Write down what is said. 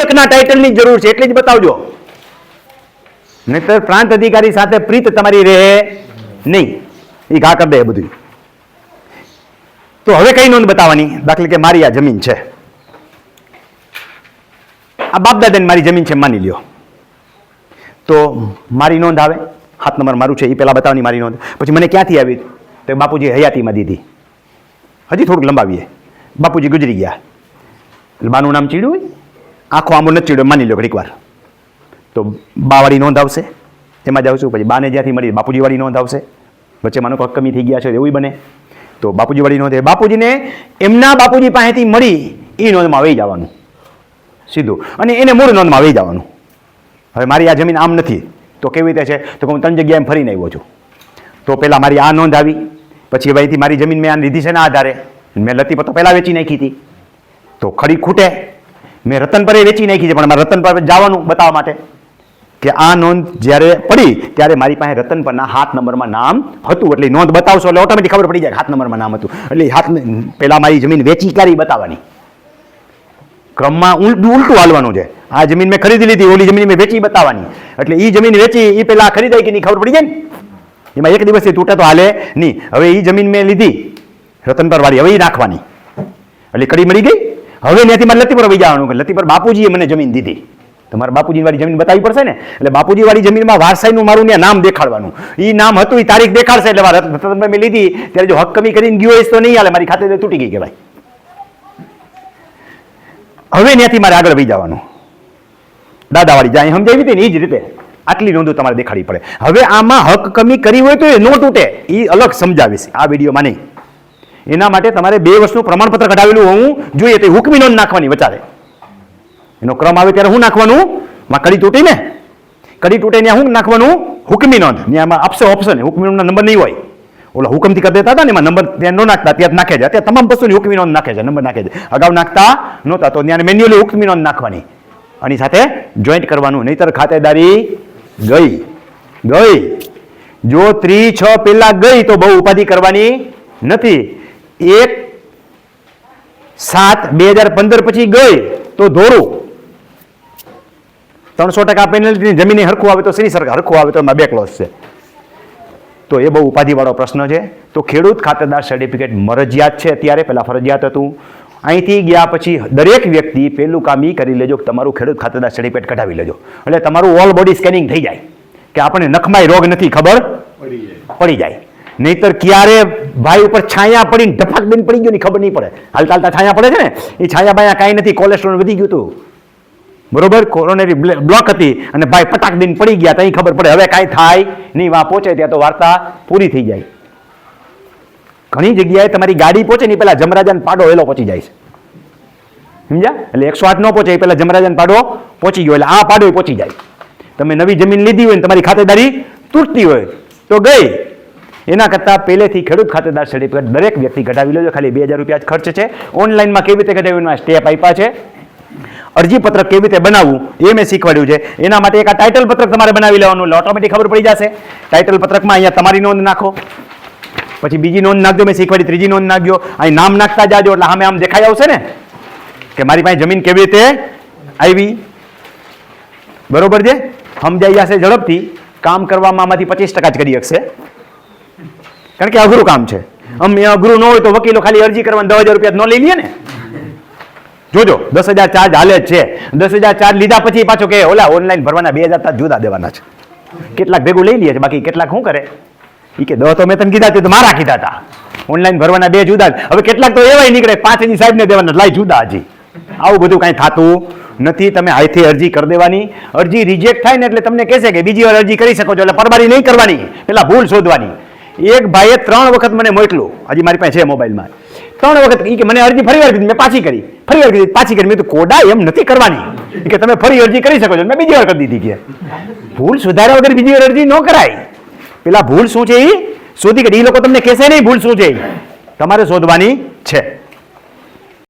નિરીક્ષકના ટાઇટલની જરૂર છે, એટલે જ બતાવજો. નહીતર પ્રાંત અધિકારી સાથે પ્રીત તમારી રહે નહીં. એ ઘા કરી બધું તો હવે કઈ નોંધ બતાવવાની? દાખલા કે મારી આ જમીન છે. આ બાપ દાદાની મારી જમીન છે, માની લ્યો. તો મારી નોંધ આવે? હાથ નંબર મારું છે એ પહેલાં બતાવવાની મારી નોંધ. પછી મને ક્યાંથી આવી? તો બાપુજી હયાતીમાં દીધી. હજી થોડુંક લંબાવીએ. બાપુજી ગુજરી ગયા. બાનું નામ ચીડ્યું હોય? આખો આંબો નથી ચીડ્યો, માની લો ઘડીક વાર. તો બાવાળી નોંધ આવશે, એમાં જ આવશું પછી બાને જ્યાંથી મળી, બાપુજીવાળી નોંધ આવશે. વચ્ચે માનો કોઈક કમી થઈ ગયા છે, એવું બને. તો બાપુજીવાળી નોંધ બાપુજીને એમના બાપુજી પાસેથી મળી એ નોંધમાં વહી જવાનું. સીધું. અને એને મૂળ નોંધમાં વહી જવાનું. હવે મારી આ જમીન આમ નથી. તો કેવી રીતે છે? તો હું ત્રણ જગ્યાએ ફરીને આવ્યો છું. તો પહેલાં મારી આ નોંધ આવી, પછી અહીંથી મારી જમીન મેં આ લીધી છે ને આધારે. મેં લતી પતો પહેલાં વેચી નાખી હતી. તો ખડી ખૂટે મેં રતન પરે વેચી નાખી છે, પણ મારે રતન પર જવાનું બતાવવા માટે. કે આ નોંધ જ્યારે પડી, ત્યારે મારી પાસે રતન પરના હાથ નંબરમાં નામ હતું. એટલે નોંધ બતાવશો એટલે ઓટોમેટિક ખબર પડી જાય હાથ નંબરમાં નામ હતું. એટલે હાથ પહેલાં મારી જમીન વેચી ક્યારે બતાવવાની? ક્રમમાં ઉલટું ઉલટું હાલવાનું છે. આ જમીન મેં ખરીદી લીધી, ઓલી જમીન મેં વેચી બતાવવાની. એટલે એ જમીન વેચી એ પહેલાં ખરીદાય કે નહીં, ખબર પડી જાય ને? એમાં એક દિવસથી તૂટે તો હાલે નહીં. હવે એ જમીન મેં લીધી રતનપર વાળી, હવે એ નાખવાની. એટલે કડી મળી ગઈ? હવે ત્યાંથી મારે લતીપર વહી જવાનું કે લતીપર બાપુજીએ મને જમીન દીધી. તમારે બાપુજી વાળી જમીન બતાવી પડશે ને? એટલે બાપુજી વાળી જમીનમાં વારસાઈનું મારું ત્યાં નામ દેખાડવાનું. એ નામ હતું એ તારીખ દેખાડશે એટલે મારે રતનપર મેં લીધી. ત્યારે જો હક કમી કરીને ગયો હોય તો નહીં હાલે, મારી ખાતે તૂટી ગઈ કહેવાય. હવે ત્યાંથી મારે આગળ વહી જવાનું. દાદાવાળી જાય, સમજાવી હતી ને? એ જ રીતે. આટલી નોંધો તમારે દેખાડવી પડે. હવે આમાં હક કમી કરી હોય તો એ નો તૂટે. એ અલગ સમજાવીશ. આ વિડીયોમાં નહીં. એના માટે તમારે બે વર્ષનું પ્રમાણપત્ર કઢાવેલું હોવું જોઈએ, તો હુકમી નોંધ નાખવાની વચારે એનો ક્રમ આવે ત્યારે શું નાખવાનું? માં કડી તૂટી ને? કડી તૂટે ત્યાં શું નાખવાનું? હુકમી નોંધ. ત્યાં આપશે ઓપ્શન હુકમી નોંધના નંબર નહીં હોય. ઓલા હુકમથી કરી દેતા હતા ને, એમાં નંબર ત્યાં ન નાખતા, ત્યાં નાખે છે. અત્યારે તમામ વસ્તુની હુકમી નોંધ નાખે છે નંબર નાખે છે. અગાઉ નાખતા નહોતા, તો ત્યાં મેન્યુઅલી હુકમી નોંધ નાખવાની. આની સાથે જોઈન્ટ કરવાનું. નહીતર ખાતેદારી ગઈ. ગઈ. જો ત્રી છ પેલા ગઈ, તો બહુ ઉપાધિ કરવાની નથી. એક સાત બે હજાર પંદર પછી ગઈ તો ધોરું. ત્રણસો ટકા પેનલ્ટી જમીને હરખું આવે તો શ્રી સરકાર હરખું આવે તો એમાં બેકલોસ છે. તો એ બહુ ઉપાધિવાળો પ્રશ્ન છે. તો ખેડૂત ખાતેદાર સર્ટિફિકેટ મરજિયાત છે અત્યારે પહેલાં ફરજિયાત હતું. અહીંથી ગયા પછી દરેક વ્યક્તિ પહેલું કામ એ કરી લેજો કે તમારું ખેડૂત ખાતેદાર સર્ટિફિકેટ કઢાવી લેજો. એટલે તમારું ઓલ બોડી સ્કેનિંગ થઈ જાય. કે આપણે નખમાય રોગ નથી ખબર? પડી જાય. નહીતર ક્યારે ભાઈ ઉપર છાયા પડીને ઢફાક બિન પડી ગયો ની ખબર નહીં પડે. હાલતા હાલતા છાયા પડે છે ને એ છાયા બાયા કાંઈ નથી કોલેસ્ટ્રોલ વધી ગયું હતું બરોબર? કોરોનરી બ્લોક હતી અને ભાઈ પટાક બિન પડી ગયા ત્યાં ખબર પડે. હવે કાંઈ થાય નહીં, વા પહોંચે ત્યાં તો વાર્તા પૂરી થઈ જાય. ઘણી જગ્યાએ તમારી ગાડી પહોંચે ને પહેલાં જમરાજાને પાડો એલો પહોંચી જાય છે. સમજ્યા? એટલે એકસો આઠ ન પહોંચે એ પહેલાં જમરાજાને પાડો પહોંચી ગયો. એટલે આ પાડો પહોંચી જાય. તમે નવી જમીન લીધી હોય ને, તમારી ખાતેદારી તૂટતી હોય, તો ગઈ. એના કરતાં પહેલેથી ખેડૂત ખાતેદાર સર્ટિફિકેટ દરેક વ્યક્તિ કઢાવી લેજો ખાલી બે હજાર રૂપિયા ખર્ચ છે. ઓનલાઈનમાં કેવી રીતે કઢાવ્યું સ્ટેપ આપ્યા છે. અરજી પત્રક કેવી રીતે બનાવવું એ મેં શીખવાડ્યું છે. એના માટે એક આ ટાઇટલ પત્રક તમારે બનાવી લેવાનું એટલે ઓટોમેટિક ખબર પડી જશે. ટાઇટલ પત્રકમાં અહીંયા તમારી નોંધ નાખો. પછી બીજી નોંધ નાખજો, મેં શીખવાડી, ત્રીજી નોંધ નાખજો. અહીં નામ નાખતા જાજો એટલે સામે આમ દેખાઈ આવશે ને? કે મારી પાસે જમીન કેવી રીતે આવી? બરોબર છે? સમજાઈ જશે ઝડપથી. કામ કરવામાં આમાંથી પચીસ ટકા જ કરી શકશે. કારણ કે અઘરું કામ છે. અમે અઘરું ન હોય તો વકીલો ખાલી અરજી કરવાની દસ હજાર રૂપિયા ન લઈ લે ને. જોજો, દસ હજાર ચાર્જ હાલે જ છે. દસ હજાર ચાર્જ લીધા પછી પાછો કે ઓલા ઓનલાઈન ભરવાના બે હજાર જુદા દેવાના છે. કેટલાક ભેગું લઈ લે છે, બાકી કેટલાક શું કરે? એ કે દસ તો મેં તને કીધા તે મારા કીધા હતા ઓનલાઈન ભરવાના બે જુદા હવે કેટલાક તો એવાય નીકળે પાંચ હજી સાહેબને દેવાના લાઈ જુદા હજી. આવું બધું કાંઈ થતું નથી, તમે હાઈથી અરજી કરી દેવાની. અરજી રિજેક્ટ થાય ને એટલે તમને કહેશે કે બીજી વાર અરજી કરી શકો છો, એટલે પરબારી નહીં કરવાની. પેલા ભૂલ શોધવાની. એક ભાઈએ ત્રણ વખત મને મોકલું હજી મારી પાસે છે મોબાઈલમાં. ત્રણ વખત કે મને અરજી ફરી વાર મેં પાછી કરી. ફરી વાર કીધી, પાછી કરી. મેં તો કોડા, એમ નથી કરવાની. કે, તમે ફરી અરજી કરી શકો છો. મેં બીજી વાર કરી દીધી કે, ભૂલ સુધારા વગર બીજી વાર અરજી ન કરાય. પેલા ભૂલ શું છે એ શોધી કે એ લોકો તમને કહેશે નહીં ભૂલ શું છે તમારે શોધવાની છે.